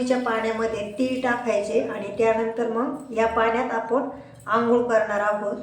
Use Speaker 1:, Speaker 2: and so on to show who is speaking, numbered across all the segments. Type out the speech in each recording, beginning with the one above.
Speaker 1: आंघोळीच्या पाण्यामध्ये तीळ टाकायचे आणि त्यानंतर मग या पाण्यात आपण आंघोळ करणार आहोत.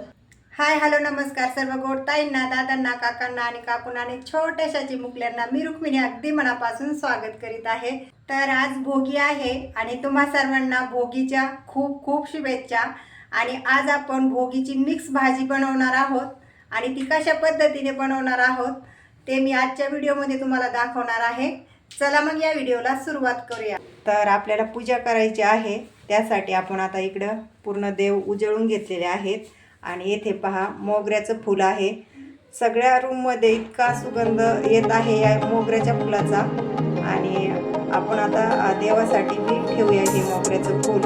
Speaker 1: हाय हॅलो नमस्कार सर्व गोड ताईंना दादांना काकांना आणि काकूंना आणि छोट्याशा चिमुकल्यांना मी रुक्मिणी अगदी मनापासून स्वागत करीत आहे. तर आज भोगी आहे आणि तुम्हा सर्वांना भोगीच्या खूप खूप शुभेच्छा. आणि आज आपण भोगीची मिक्स भाजी बनवणार आहोत आणि ती कशा पद्धतीने बनवणार आहोत ते मी आजच्या व्हिडिओमध्ये तुम्हाला दाखवणार आहे. चला मग या व्हिडिओला सुरुवात करूया. तर आपल्याला पूजा करायची आहे. त्यासाठी आपण आता इकडं पूर्ण देव उजळून घेतलेले आहेत. आणि येथे पहा मोगऱ्याचं फुल आहे. सगळ्या रूममध्ये इतका सुगंध येत आहे या मोगऱ्याच्या फुलाचा. आणि आपण आता देवासाठी मी ठेवूया हे मोगऱ्याचं फूल.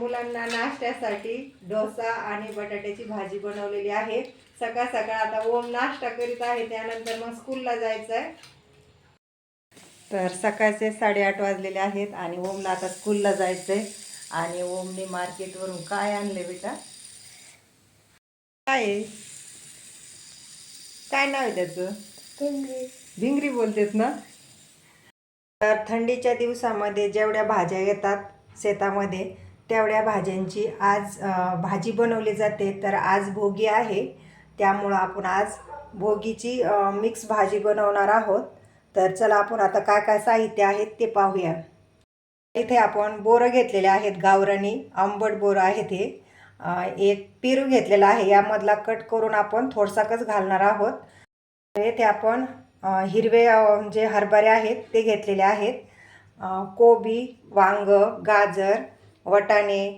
Speaker 1: मुलांना नाश्त्यासाठी डोसा आणि बटाट्याची भाजी बनवलेली आहे. सकाळ सकाळ आता ओम नाश्ता करीत आहे. त्यानंतर मग स्कूलला जायचं आहे तर सकाळचे साडेआठ वाजलेले आहेत आणि ओमला आता स्कूलला जायचं आहे आणि ओमने मार्केटवरून काय आणले बेटा? काय? काय नाव आहे त्याचं? भिंगरी. बोलतेस ना? तर थंडीच्या दिवसामध्ये जेवढ्या भाज्या येतात शेतामध्ये तेवढ्या भाज्यांची. आज भाजी बनवली जाते तर आज भोगी आहे. त्यामुळं आपण आज भोगीची मिक्स भाजी बनवणार आहोत. तर चला आपण आता काय काय साहित्य आहेत ते पाहूया. इथे आपण बोरं घेतलेले आहेत गावरणी आंबट बोरं आहेत हे. एक पेरू घेतलेला आहे. यामधला कट करून आपण थोडसाकच घालणार आहोत. येथे आपण हिरवे जे हरभरे आहेत ते घेतलेले आहेत. कोबी वांग गाजर वटाणे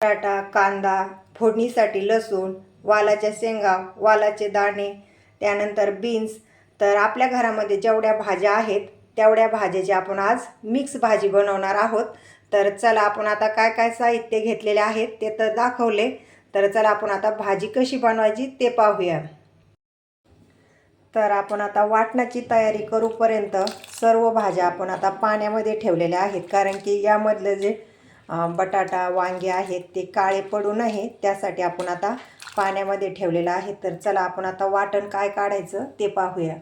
Speaker 1: बटाटा कांदा फोडणीसाठी लसूण वालाच्या शेंगा वालाचे दाणे त्यानंतर बीन्स तर आपल्या घरामध्ये जेवढ्या भाज्या आहेत तेवढ्या भाज्याची आपण आज मिक्स भाजी बनवणार आहोत. तर चला आपण आता काय काय साहित्य घेतलेले आहेत ते तर दाखवले. तर चला आपण आता भाजी कशी बनवायची ते पाहूया. तर आपण आता वाटणाची तयारी करूपर्यंत सर्व भाज्या आपण आता पाण्यामध्ये ठेवलेल्या आहेत. कारण की यामधलं जे बटाटा वांगे आहेत ते काळे पडू नये त्यासाठी आपण आता पाण्यामध्ये ठेवलेलं आहे. तर चला आपण आता वाटण काय काढायचं ते पाहूया.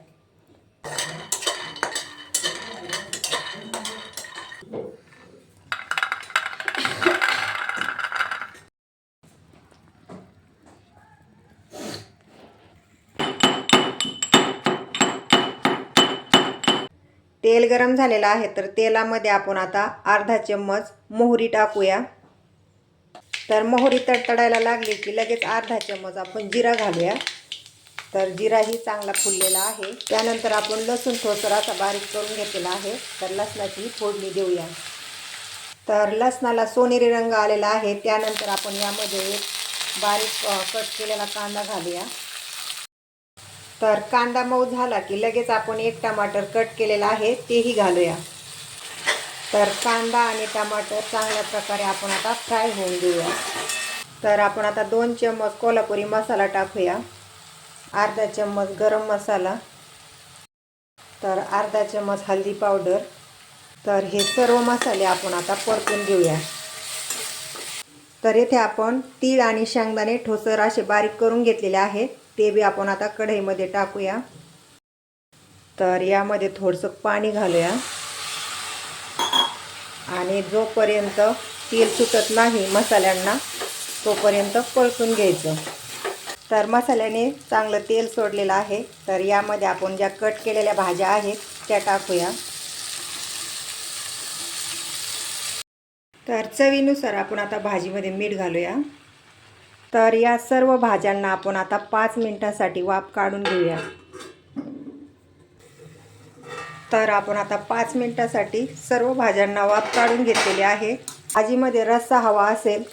Speaker 1: तेल गरम झालेलं आहे तर तेलामध्ये आपण आता अर्धा चम्मच मोहरी टाकूया. तर मोहरी तडतडायला लागली की लगेच अर्धा चम्मच आपण जिरा घालूया. तर जिराही चांगला फुललेला आहे. त्यानंतर आपण लसूण थोडसं असा बारीक करून घेतलेला आहे. तर लसणाची फोडणी देऊया. तर लसणाला सोनेरी रंग आलेला आहे. त्यानंतर आपण यामध्ये एक बारीक कट केलेला कांदा घालूया. तर कांदा मऊ झाला की लगेच आपण एक टमाटर कट केलेला आहे तेही घालूया. तर कांदा आणि टमाटर चांगल्या प्रकारे आपण आता फ्राय होऊन देऊया तर आपण आता दोन चम्मच कोल्हापुरी मसाला टाकूया. अर्धा चम्मच गरम मसाला. तर अर्धा चम्मच हल्दी पावडर. तर हे सर्व मसाले आपण आता परतून घेऊया. तर येथे आपण तीळ आणि शेंगदाणे ठोसर असे बारीक करून घेतलेले आहेत. ते बी आपण आता कढईमध्ये टाकूया. तर यामध्ये थोडंसं पाणी घालूया. आणि जोपर्यंत तेल सुटत नाही मसाल्यांना तोपर्यंत परतून घ्यायचं. तर मसाल्याने चांगलं तेल सोडलेलं आहे. तर यामध्ये आपण ज्या कट केलेल्या भाज्या आहेत त्या टाकूया. तर चवीनुसार आपण आता भाजीमध्ये मीठ घालूया. तर या सर्व भाज्यांना आपण आता पाच मिनटासाठी वाफ काढून घेऊया. तर आपण आता पाच मिनटासाठी सर्व भाज्यांना वाफ काढून घेतलेली आहे. भाजीमध्ये रस्सा हवा असेल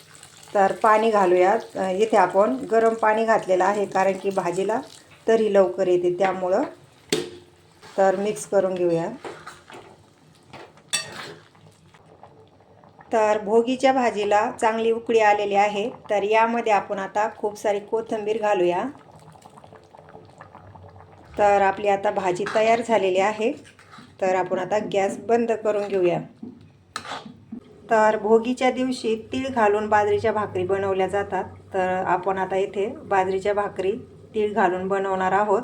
Speaker 1: तर पाणी घालूयात. इथे आपण गरम पाणी घातलेलं आहे कारण की भाजीला तरी लवकर येते त्यामुळं. तर मिक्स करून घेऊया. तर भोगीच्या भाजीला चांगली उकळी आलेली आहे. तर यामध्ये आपण आता खूप सारी कोथिंबीर घालूया. तर आपली आता भाजी तयार झालेली आहे. तर आपण आता गॅस बंद करून घेऊया. तर भोगीच्या दिवशी तीळ घालून बाजरीच्या भाकरी बनवल्या जातात. तर आपण आता इथे बाजरीच्या भाकरी तीळ घालून बनवणार आहोत.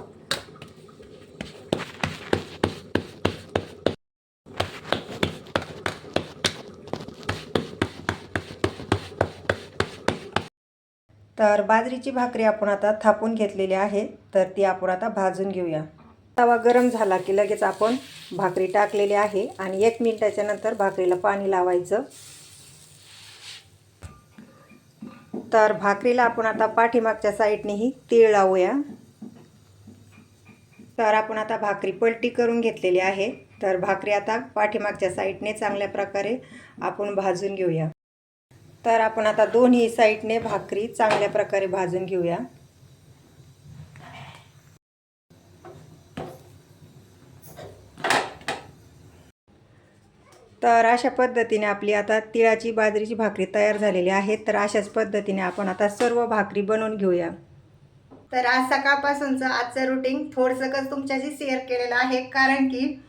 Speaker 1: तर बाजरीची भाकरी आपण आता थापून घेतलेली आहे तर ती आपण आता भाजून घेऊया. तवा गरम झाला की लगेच आपण भाकरी टाकलेली आहे आणि एक मिनिटाच्या नंतर भाकरीला पाणी लावायचं. तर भाकरीला आपण आता पाठीमागच्या साईडनेही तीळ लावूया. तर आपण आता भाकरी पलटी करून घेतलेली आहे तर भाकरी आता पाठीमागच्या साईडने चांगल्या प्रकारे आपण भाजून घेऊया. तर आपण आता दोन्ही साईडने भाकरी चांगल्या प्रकारे भाजून घेऊया. तर अशा पद्धतीने आपली आता तिळाची बाजरीची भाकरी तयार झालेली आहे. तर अशाच पद्धतीने आपण आता सर्व भाकरी बनवून घेऊया.
Speaker 2: तर आज सकाळपासूनचं आजचं रुटीन थोडंसं तुमच्याशी शेअर केलेलं आहे. कारण की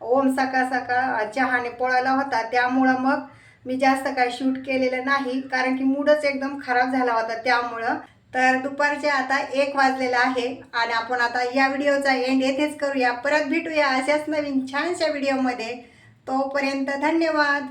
Speaker 2: ओम सकाळ सकाळ चहाने पोळाला होता. त्यामुळं मग मी जास्त काय शूट केलेलं नाही कारण की मूडच एकदम खराब झाला होता त्यामुळं. तर दुपारचे आता एक वाजलेलं आहे आणि आपण आता या व्हिडिओचा एंड येथेच करूया. परत भेटूया अशाच नवीन छानशा व्हिडिओमध्ये. तोपर्यंत धन्यवाद.